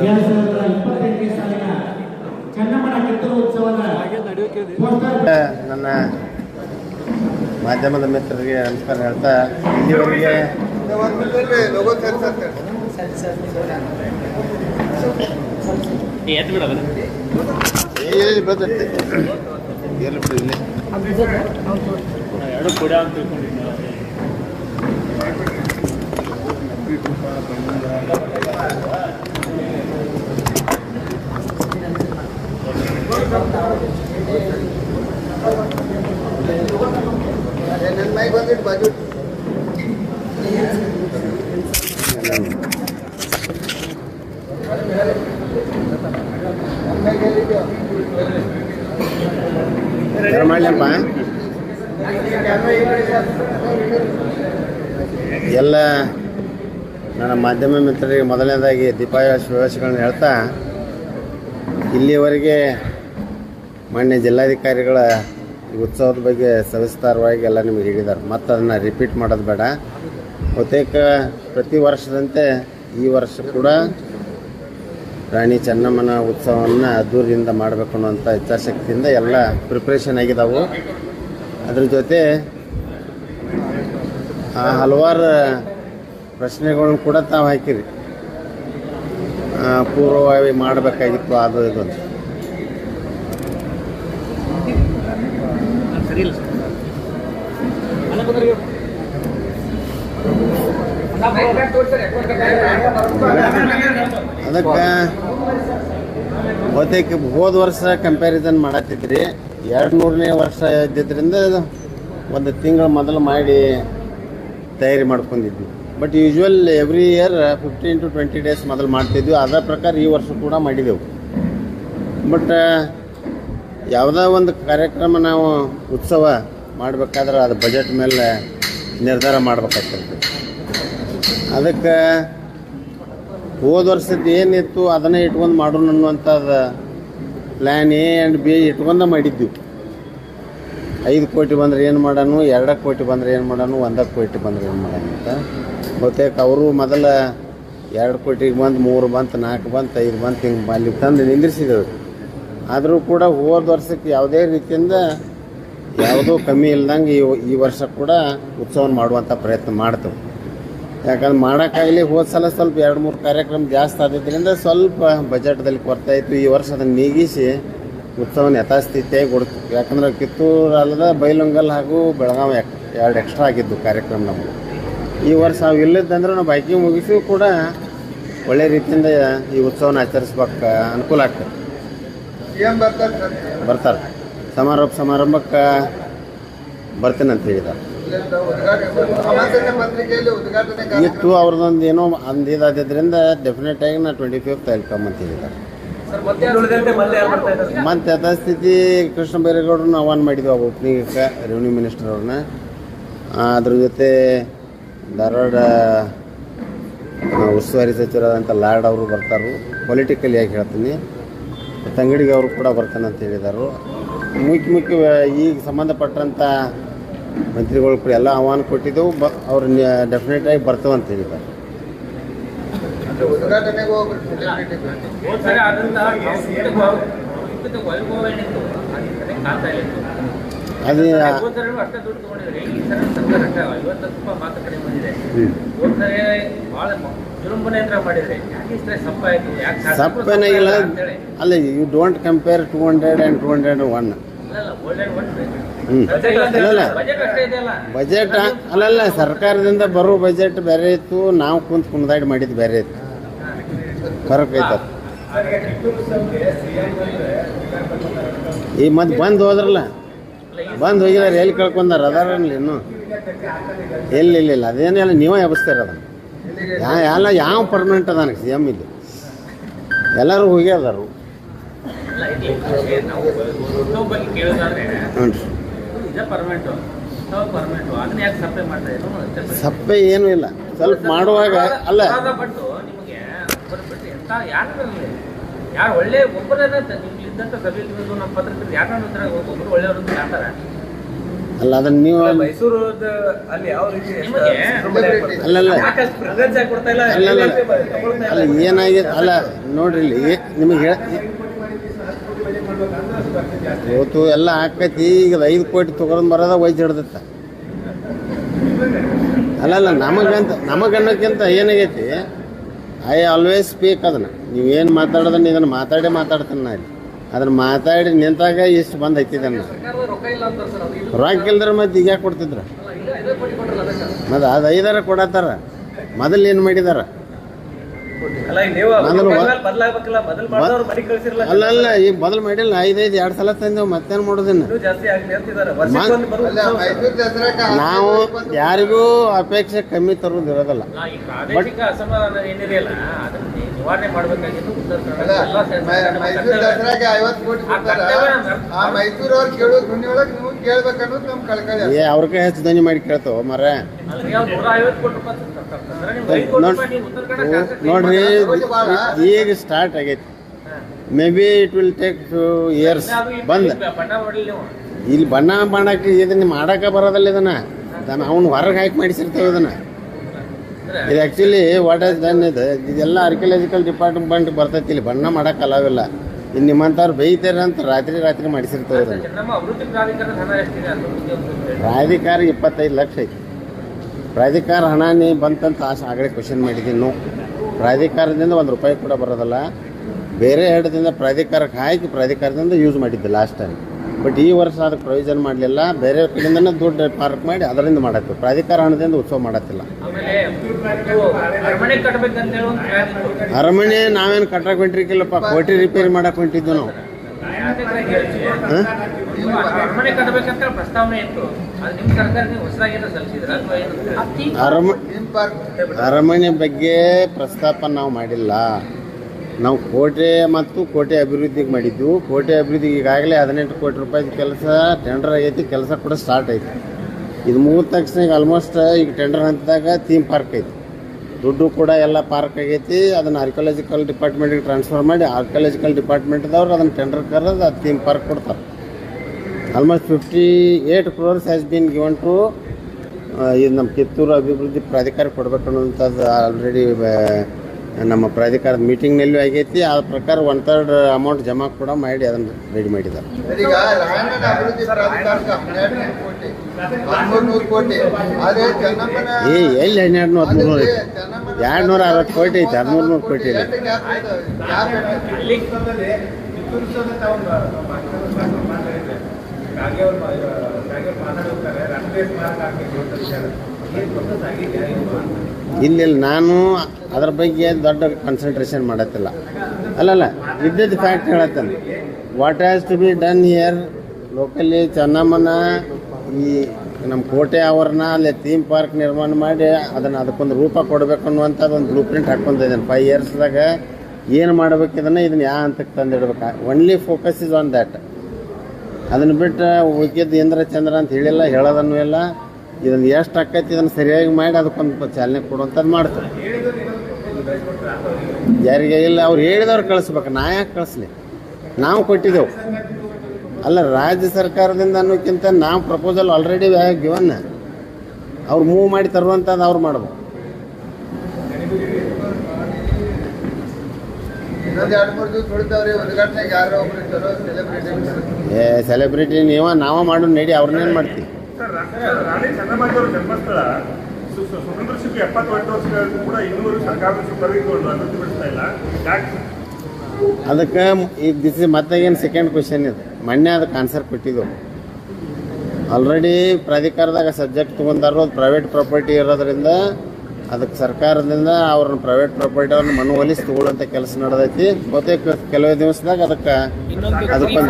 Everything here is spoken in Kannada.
ಎರಡ್ ಸಾವಿರದ ಇಪ್ಪತ್ತೆಂಟನೇ ಸಾಲಿನ ಚನ್ನಮ್ಮನ ಕಿತ್ತೂರು ಉತ್ಸವದ ಪೋಸ್ಟರ್ ನನ್ನ ಮಾಧ್ಯಮದ ಮಿತ್ರರಿಗೆ ನಮಸ್ಕಾರ ಹೇಳ್ತಾ ಇಲ್ಲಿವರೆಗೆ ಎಲ್ಲಿ ಬರ್ತೈತೆ ಎಲ್ಲಿ ಬಿಡು ಇಲ್ಲಿ ಯಾರು ಎಲ್ಲ ನನ್ನ ಮಾಧ್ಯಮ ಮಿತ್ರರಿಗೆ ಮೊದಲನೇದಾಗಿ ದೀಪಾವಳಿ ಶುಭಾಶಯಗಳನ್ನು ಹೇಳ್ತಾ, ಇಲ್ಲಿಯವರೆಗೆ ಮಾನ್ಯ ಜಿಲ್ಲಾಧಿಕಾರಿಗಳ ಉತ್ಸವದ ಬಗ್ಗೆ ಸವಿಸ್ತಾರವಾಗಿ ಎಲ್ಲ ನಿಮಗೆ ಹೇಳಿದ್ದಾರೆ. ಮತ್ತು ಅದನ್ನು ರಿಪೀಟ್ ಮಾಡೋದು ಬೇಡ. ಬಹುತೇಕ ಪ್ರತಿ ವರ್ಷದಂತೆ ಈ ವರ್ಷ ಕೂಡ ರಾಣಿ ಚೆನ್ನಮ್ಮನ ಉತ್ಸವವನ್ನು ಅದ್ದೂರಿಯಿಂದ ಮಾಡಬೇಕು ಅನ್ನುವಂಥ ಇಚ್ಛಾಶಕ್ತಿಯಿಂದ ಎಲ್ಲ ಪ್ರಿಪ್ರೇಷನ್ ಆಗಿದ್ದಾವೆ ಅದ್ರ ಜೊತೆ ಹಲವಾರು ಪ್ರಶ್ನೆಗಳನ್ನು ಕೂಡ ತಾವು ಹಾಕಿರಿ. ಪೂರ್ವವಾಗಿ ಮಾಡಬೇಕಾಗಿತ್ತು ಅದು ಇದು ಅಂತ. ಅದಕ್ಕೆ ಬಹುತೇಕ ಹೋದ ವರ್ಷ ಕಂಪ್ಯಾರಿಸನ್ ಮಾಡತ್ತಿದ್ರಿ ಎರಡು ಮೂರನೇ ವರ್ಷ ಇದ್ದಿದ್ದರಿಂದ ಒಂದು ತಿಂಗಳು ಮೊದಲು ಮಾಡಿ ತಯಾರಿ ಮಾಡ್ಕೊಂಡಿದ್ವಿ. But usual every year fifteen to twenty days ಮೊದಲು ಮಾಡ್ತಿದ್ವಿ. ಅದರ ಪ್ರಕಾರ ಈ ವರ್ಷ ಕೂಡ ಮಾಡಿದೆವು. ಬಟ್ ಯಾವುದೇ ಒಂದು ಕಾರ್ಯಕ್ರಮ ನಾವು ಉತ್ಸವ ಮಾಡಬೇಕಾದ್ರೆ ಅದು ಬಜೆಟ್ ಮೇಲೆ ನಿರ್ಧಾರ ಮಾಡಬೇಕಾಗ್ತದೆ. ಅದಕ್ಕೆ ಹೋದ ವರ್ಷದ ಏನಿತ್ತು ಅದನ್ನೇ ಇಟ್ಕೊಂಡು ಮಾಡೋಣ ಅನ್ನುವಂಥದ್ದು ಪ್ಲ್ಯಾನ್ ಎ ಆ್ಯಂಡ್ ಬಿ ಇಟ್ಕೊಂಡ ಮಾಡಿದ್ವಿ. ಐದು ಕೋಟಿ ಬಂದರೆ ಏನು ಮಾಡೋಣ ಎರಡು ಕೋಟಿ ಬಂದರೆ ಏನು ಮಾಡೋಣ ಒಂದಕ್ಕೆ ಕೋಟಿ ಬಂದರೆ ಏನು ಮಾಡೋಣ ಅಂತ. ಬಹುತೇಕ ಅವರು ಮೊದಲ ಎರಡು ಕೋಟಿಗೆ ಬಂದು, ಮೂರು ಬಂತು ನಾಲ್ಕು ಬಂತು ಐದು ಬಂತು ಹಿಂಗೆ ಅಲ್ಲಿ ತಂದು ನಿಂದಿರಿಸಿದೆವು ಆದರೂ ಕೂಡ ಹೋದ ವರ್ಷಕ್ಕೆ ಯಾವುದೇ ರೀತಿಯಿಂದ ಯಾವುದೂ ಕಮ್ಮಿ ಇಲ್ದಂಗೆ ಈ ಈ ವರ್ಷ ಕೂಡ ಉತ್ಸವ ಮಾಡುವಂಥ ಪ್ರಯತ್ನ ಮಾಡ್ತವೆ. ಯಾಕಂದ್ರೆ ಮಾಡೋಕ್ಕಾಗಲಿ ಹೋದ ಸಲ ಸ್ವಲ್ಪ ಎರಡು ಮೂರು ಕಾರ್ಯಕ್ರಮ ಜಾಸ್ತಿ ಆದಿದ್ದರಿಂದ ಸ್ವಲ್ಪ ಬಜೆಟ್ದಲ್ಲಿ ಕೊರತೆ ಆಯಿತು ಈ ವರ್ಷ ಅದನ್ನು ನೀಗಿಸಿ ಉತ್ಸವನ ಯಥಾಸ್ಥಿತಿಯಾಗಿ ಕೊಡ್ತು ಯಾಕಂದ್ರೆ ಕಿತ್ತೂರು ಅಲ್ಲದ ಬೈಲೊಂಗಲ್ ಹಾಗೂ ಬೆಳಗಾವಿ ಎರಡು ಎಕ್ಸ್ಟ್ರಾ ಆಗಿದ್ದು ಕಾರ್ಯಕ್ರಮ ನಮಗೆ ಈ ವರ್ಷ ನಾವು ಇಲ್ಲದಂದ್ರೆ ನಾವು ಬೈಕಿಂಗ್ ಮುಗಿಸಿ ಕೂಡ ಒಳ್ಳೆ ರೀತಿಯಿಂದ ಈ ಉತ್ಸವನ ಆಚರಿಸ್ಬೇಕು ಅನುಕೂಲ ಆಗ್ತದೆ. ಬರ್ತಾರೆ ಸಮಾರೋಪ ಸಮಾರಂಭಕ್ಕೆ ಬರ್ತೀನಿ ಅಂತ ಹೇಳಿದ್ದಾರೆ. ಇತ್ತು ಅವ್ರದ್ದೊಂದು ಏನೋ ಅಂದು ಇದಾದ್ರಿಂದ ಡೆಫಿನೆಟ್ ಆಗಿ ನಾ ಟ್ವೆಂಟಿ ಫಿಫ್ತ್ ಅಂತ ಹೇಳಿದ್ದಾರೆ. ಮತ್ತೆ ಯಥಾಸ್ಥಿತಿ ಕೃಷ್ಣ ಬೈರೇಗೌಡರನ್ನ ಆಹ್ವಾನ ಮಾಡಿದ್ವಿ ಆ ಓಪನಿಂಗ್ ರೆವಿನ್ಯೂ ಮಿನಿಸ್ಟರ್ ಅವ್ರನ್ನ. ಅದ್ರ ಜೊತೆ ಧಾರವಾಡ ಉಸ್ತುವಾರಿ ಸಚಿವರಾದಂಥ ಲಾರ್ಡ್ ಅವರು ಬರ್ತಾರೆ. ಪೊಲಿಟಿಕಲಿ ಯಾಕೆ ಹೇಳ್ತೀನಿ. ತಂಗಡಿಗೆ ಅವರು ಕೂಡ ಬರ್ತಾನೆ ಅಂತ ಹೇಳಿದರು. ಮುಖ್ಯ ಮುಖ್ಯ, ಈಗ ಸಂಬಂಧಪಟ್ಟಂಥ ಮಂತ್ರಿಗಳು ಕೂಡ ಎಲ್ಲ ಆಹ್ವಾನ ಕೊಟ್ಟಿದ್ದೆವು. ಬ, ಅವ್ರು ಡೆಫಿನೆಟ್ ಆಗಿ ಬರ್ತವೆ ಹೋಗ್ಬಿಟ್ಟು ಆದಂತಹ ಅದು ಅಷ್ಟೇ ದುಡ್ಡು ತಗೊಂಡಿದ್ರಿ ಈ ಸರ್ಕಾರ ಕಡಿಮೆ ಬಂದಿದೆ. ಹೋದ್ಸರಿ ಭಾಳ ಅಲ್ಲ you don't compare two hundred and two hundred one budget ಇದೆಯಲ್ಲ ಬಜೆಟ್ ಅಲ್ಲಲ್ಲ ಸರ್ಕಾರದಿಂದ ಬರೋ ಬಜೆಟ್ ಬೇರೆ ಇತ್ತು. ನಾವು ಕುಂತ್ ಕುಂದಾಡಿ ಮಾಡಿದ್ದು ಬೇರೆ ಇತ್ತು. ಫರಕ್ ಐತದ ಈ ಮತ್ತೆ ಬಂದು ಹೋದ್ರಲ್ಲ, ಬಂದು ಹೋಗಿದಾರೆ, ಎಲ್ಲಿ ಕಳ್ಕೊಂಡಾರ? ಅದಾರಲ್ಲ ಇನ್ನು? ಎಲ್ಲಿ ಇಲ್ಲ ಇಲ್ಲ ಅದೇನಿಲ್ಲ ನೀವೇ ಎಬ್ಸ್ತೀರ ಅದನ್ನು. ಯಾ, ಎಲ್ಲ, ಯಾವ ಪರ್ಮನೆಂಟ್ ಅದಾನ ಸಿ ಎಂ ಇದು? ಎಲ್ಲರೂ ಹೋಗಿ ಅದಾರು. ಹ್ಞೂ. ಸಪ್ಪೆ ಏನೂ ಇಲ್ಲ. ಸ್ವಲ್ಪ ಮಾಡುವಾಗ, ಅಲ್ಲ ಅರ್ಧ ಯಾರು ಎಂತ ಯಾರು ಯಾರು ಒಳ್ಳೆ ಒಬ್ಬರನ್ನ ನಿಮ್ಗೆ ಇದ್ದಂತ ಸಭೆಯಲ್ಲಿ ನಮ್ಮ ಪತ್ರಕರ್ತರು ಯಾರನ್ನ ಒಬ್ಬರು ಒಳ್ಳೆಯವರು ಅಂತ ಹೇಳ್ತಾರೆ? ಅಲ್ಲ ಅದನ್ನ ನೀವು ಮೈಸೂರು ಅಲ್ಲಿ ಯಾವ ರೀತಿ ನಿಮಗೆ ಅಲ್ಲಲ್ಲ ಸಾಕಷ್ಟು ಪ್ರೆಸೆನ್ಸ್ ಕೊಡ್ತಾ ಇಲ್ಲ? ಅಲ್ಲಲ್ಲ ತಗೊಳ್ತಾ ಅಲ್ಲ ಏನಾಗಿದೆ? ಅಲ್ಲ ನೋಡ್ರಿ ಇಲ್ಲಿ ನಿಮಗೆ ಹೇಳ ಇವತ್ತು ಎಲ್ಲ ಆಕೈತಿ ಈಗ ಐದು ಕೋಟಿ ತಗೊಂಡ್ ಬರೋದ ವೈದ್ಯ ಹಿಡ್ದತ್ತ ಅಲ್ಲಲ್ಲ ನಮಗಂತ ನಮಗನ್ನೋಕ್ಕಿಂತ ಏನಾಗೈತಿ? ಐ ಆಲ್ವೇಸ್ ಸ್ಪೀಕ್ ಅದನ್ನ. ನೀವೇನು ಮಾತಾಡೋದನ್ನ ಇದನ್ನು ಮಾತಾಡೇ ಮಾತಾಡ್ತೀನಿ ನಾ ಇಲ್ಲಿ. ಅದನ್ನ ಮಾತಾಡಿ ನಿಂತಾಗ ಇಷ್ಟು ಬಂದು ಸರ್ಕಾರದ ರೊಕ್ಕ ಇಲ್ದ್ರ ಮತ್ತೆ ಈಗ ಕೊಡ್ತಿದ್ರ? ಮತ್ತೆ ಅದು ಐದಾರ ಕೊಡತ್ತಾರ. ಮೊದಲು ಏನು ಮಾಡಿದಾರ? ಅಲ್ಲ ಅಲ್ಲ ಈ ಮೊದಲು ಮಾಡಿಲ್ಲ ಐದೈದು ಎರಡು ಸಲ ತಂದೆವು ಮತ್ತೇನು ಮಾಡೋದಿನ್ನ? ನಾವು ಯಾರಿಗೂ ಅಪೇಕ್ಷೆ ಕಮ್ಮಿ ತರೋದು ಇರೋದಲ್ಲ. ಅವ್ರಿಗೆ ಹೆಚ್ಚು ಧ್ವನಿ ಮಾಡಿ ಕೇಳ್ತಾವ ಮರ ನೋಡ್ರಿ ಈಗ ಸ್ಟಾರ್ಟ್ ಆಗೈತಿ. May be it will take two years ಬಂದ. ಇಲ್ಲಿ ಬಣ್ಣ ಮಾಡಕ್ಕೆ ಇದನ್ನ ಮಾಡಕ ಬರೋದಲ್ಲ ಇದನ್ನ. ಅವ್ನು ಹೊರಗೆ ಹಾಕಿ ಮಾಡಿಸಿರ್ತೇವೆ ಇದನ್ನ. ಇದು ಆ್ಯಕ್ಚುಲಿ ವಾಟ್ ಆಸ್ ಡನ್ ಇದು ಇದೆಲ್ಲ ಆರ್ಕಿಯಾಲಜಿಕಲ್ ಡಿಪಾರ್ಟ್ಮೆಂಟ್ ಬರ್ತೈತಿ ಇಲ್ಲಿ. ಬಣ್ಣ ಮಾಡಕ್ಕೆ ಅಲಾವಿಲ್ಲ ಇನ್ನು ನಿಮ್ಮಂಥವ್ರು ಬೈತಾರೆ ಅಂತ ರಾತ್ರಿ ರಾತ್ರಿ ಮಾಡಿಸಿರ್ತೇವೆ ಇದನ್ನು. ಪ್ರಾಧಿಕಾರ ಇಪ್ಪತ್ತೈದು ಲಕ್ಷ ಐತಿ. ಪ್ರಾಧಿಕಾರ ಹಣ ನೀ ಬಂತಂತ ಆಸೆ ಆಗಲೇ ಕ್ವಶನ್ ಮಾಡಿದ್ದೀನಿ. ನಾವು ಪ್ರಾಧಿಕಾರದಿಂದ ಒಂದು ರೂಪಾಯಿ ಕೂಡ ಬರೋದಲ್ಲ. ಬೇರೆ ಹೆಡದಿಂದ ಪ್ರಾಧಿಕಾರಕ್ಕೆ ಹಾಕಿ ಪ್ರಾಧಿಕಾರದಿಂದ ಯೂಸ್ ಮಾಡಿದ್ದೆ ಲಾಸ್ಟ್ ಟೈಮ್ ಬಟ್ ಈ ವರ್ಷ ಅದಕ್ಕೆ ಪ್ರಯೋಜನ ಮಾಡಲಿಲ್ಲ. ಬೇರೆ ಕಡೆಯಿಂದನೇ ದುಡ್ಡು ಪಾರ್ಕ್ ಮಾಡಿ ಅದರಿಂದ ಮಾಡತ್ತೆ ಪ್ರಾಧಿಕಾರ ಹಣದಿಂದ ಉತ್ಸವ ಮಾಡತ್ತಿಲ್ಲ ಅರಮನೆ ನಾವೇನು ಕಟ್ಟಕ್ಕೆ ಹೊಂಟಿರ್ಕಿಲ್ಲಪ್ಪ ಕೋಟಿ ರಿಪೇರಿ ಮಾಡಕ್ಕೆ ಹೊಂಟಿದ್ವಿ ನಾವು. ಅರಮ ಅರಮನೆ ಬಗ್ಗೆ ಪ್ರಸ್ತಾಪ ನಾವು ಮಾಡಿಲ್ಲ. ನಾವು ಕೋಟೆ ಮತ್ತು ಕೋಟೆ ಅಭಿವೃದ್ಧಿಗೆ ಮಾಡಿದ್ದು ಕೋಟೆ ಅಭಿವೃದ್ಧಿಗೆ ಈಗಾಗಲೇ ಹದಿನೆಂಟು ಕೋಟಿ ರೂಪಾಯಿ ಕೆಲಸ ಟೆಂಡರ್ ಆಗೈತಿ ಕೆಲಸ ಕೂಡ ಸ್ಟಾರ್ಟ್ ಐತಿ. ಇದು ಮೂರು ತಕ್ಷಣ ಈಗ ಆಲ್ಮೋಸ್ಟ್ ಈಗ ಟೆಂಡರ್ ಹಂತದಾಗ ಥೀಮ್ ಪಾರ್ಕ್ ಐತಿ. ದುಡ್ಡು ಕೂಡ ಎಲ್ಲ ಪಾರ್ಕ್ ಆಗೈತಿ. ಅದನ್ನು ಆರ್ಕಿಯಾಲಜಿಕಲ್ ಡಿಪಾರ್ಟ್ಮೆಂಟಿಗೆ ಟ್ರಾನ್ಸ್ಫರ್ ಮಾಡಿ ಆರ್ಕಿಯಾಲಜಿಕಲ್ ಡಿಪಾರ್ಟ್ಮೆಂಟ್ದವ್ರು ಅದನ್ನು ಟೆಂಡರ್ ಕರೆದು ಅದು ಥೀಮ್ ಪಾರ್ಕ್ ಕೊಡ್ತಾರೆ. Almost fifty eight crores has been given to ಇದು ನಮ್ಮ ಕಿತ್ತೂರು ಅಭಿವೃದ್ಧಿ ಪ್ರಾಧಿಕಾರ ಕೊಡಬೇಕು ಅನ್ನೋಂಥದ್ದು ಆಲ್ರೆಡಿ ನಮ್ಮ ಪ್ರಾಧಿಕಾರದ ಮೀಟಿಂಗ್ನಲ್ಲೂ ಆಗೈತಿ. ಆ ಪ್ರಕಾರ ಒನ್ ಥರ್ಡ್ ಅಮೌಂಟ್ ಜಮಾ ಕೂಡ ಮಾಡಿ ಅದನ್ನು ರೆಡಿ ಮಾಡಿದ್ದಾರೆ. ಏ ಎಲ್ಲಿ ಹನ್ನೆರಡು ನೂರು ಹದಿಮೂರು ಎರಡು ನೂರ ಅರವತ್ತು ಕೋಟಿ ಐತಿ ಹದಿಮೂರು ನೂರು ಕೋಟಿ ಇದೆ. ಇಲ್ಲ ನಾನು ಅದ್ರ ಬಗ್ಗೆ ದೊಡ್ಡ ಕಾನ್ಸಂಟ್ರೇಷನ್ ಮಾಡತ್ತಿಲ್ಲ. ಅಲ್ಲಲ್ಲ ಇದ್ದದ್ದು fact ಹೇಳತ್ತೇನೆ. What has to be done here locally ಚೆನ್ನಮ್ಮನ ಈ ನಮ್ಮ ಕೋಟೆ ಆವರಣ ಅಲ್ಲಿ ಥೀಮ್ ಪಾರ್ಕ್ ನಿರ್ಮಾಣ ಮಾಡಿ ಅದನ್ನು ಅದಕ್ಕೊಂದು ರೂಪ ಕೊಡಬೇಕು ಅನ್ನುವಂಥದ್ದು ಒಂದು ಬ್ಲೂ ಪ್ರಿಂಟ್ ಹಾಕ್ಕೊಂಡಿದ್ದೇನೆ ಫೈವ್ ಇಯರ್ಸ್ದಾಗ ಏನು ಮಾಡ್ಬೇಕು ಇದನ್ನು ಇದನ್ನು ಯಾವ ಹಂತಕ್ಕೆ ತಂದಿಡ್ಬೇಕು? Only focus is on that ಅದನ್ನು ಬಿಟ್ಟು ಉಳ್ಕಿದ್ದು ಇಂದ್ರ ಚಂದ್ರ ಅಂತ ಹೇಳಿಲ್ಲ, ಹೇಳೋದನ್ನು ಇಲ್ಲ. ಇದನ್ನು ಎಷ್ಟು ಆಕೈತಿ ಇದನ್ನು ಸರಿಯಾಗಿ ಮಾಡಿ ಅದಕ್ಕೊಂದು ಚಾಲನೆ ಕೊಡುವಂಥದ್ದು ಮಾಡ್ತಾರೆ. ಯಾರಿಗೆ ಇಲ್ಲ, ಅವ್ರು ಹೇಳಿದವ್ರು ಕಳಿಸ್ಬೇಕು. ನಾ ಯಾಕೆ ಕಳಿಸ್ಲಿ? ನಾವು ಕೊಟ್ಟಿದ್ದೆವು. ಅಲ್ಲ, ರಾಜ್ಯ ಸರ್ಕಾರದಿಂದ ಅನ್ನೋಕ್ಕಿಂತ ನಾವು ಪ್ರಪೋಸಲ್ ಆಲ್ರೆಡಿ ಗಿವನ್ ಅವ್ರು ಮೂವ್ ಮಾಡಿ ತರುವಂಥದ್ದು ಅವ್ರು ಮಾಡ್ಬೇಕು ಇನ್ನೊಂದ್ ಎರಡು ಮೂರು ದಿವಸ ಉಳಿದವ್ರಿ ಉದ್ಘಾಟನೆಗೆ ಯಾರೋ ಒಬ್ರು ಚಲೋ ಸೆಲೆಬ್ರಿಟಿ ಏ ಸೆಲೆಬ್ರಿಟಿ ನೀವ ನಾವ ಮಾಡೋ ನಡಿ ಅವ್ರನ್ನೇನು ಮಾಡ್ತಿ? ಜನ್ಮಸ್ಥಳ ಸ್ವತಂತ್ರ ಎಪ್ಪತ್ತೆಂಟು ಕೂಡ ಇನ್ನೂರು ಇಲ್ಲ. ಅದಕ್ಕೆ ಈಗ ದಿಸ್ ಇಸ್ ಮತ್ತೆ ಏನು ಸೆಕೆಂಡ್ ಕ್ವಶನ್ ಇದೆ. ಮೊನ್ನೆ ಅದಕ್ಕೆ ಆನ್ಸರ್ ಕೊಟ್ಟಿದ್ದು. ಆಲ್ರೆಡಿ ಪ್ರಾಧಿಕಾರದಾಗ ಸಬ್ಜೆಕ್ಟ್ ತೊಗೊಂಡಾರು ಅದು ಪ್ರೈವೇಟ್ ಪ್ರಾಪರ್ಟಿ ಇರೋದ್ರಿಂದ ಅದಕ್ಕೆ ಸರ್ಕಾರದಿಂದ ಅವ್ರನ್ನ ಪ್ರೈವೇಟ್ ಪ್ರಾಪರ್ಟಿ ಅವ್ರನ್ನ ಮನವೊಲಿಸಿ ತಗೊಳ್ಳೋಂಥ ಕೆಲಸ ನಡೆದೈತಿ. ಮತ್ತೆ ಕೆಲವೇ ದಿವಸದಾಗ ಅದಕ್ಕೆ ಅದಕ್ಕೆ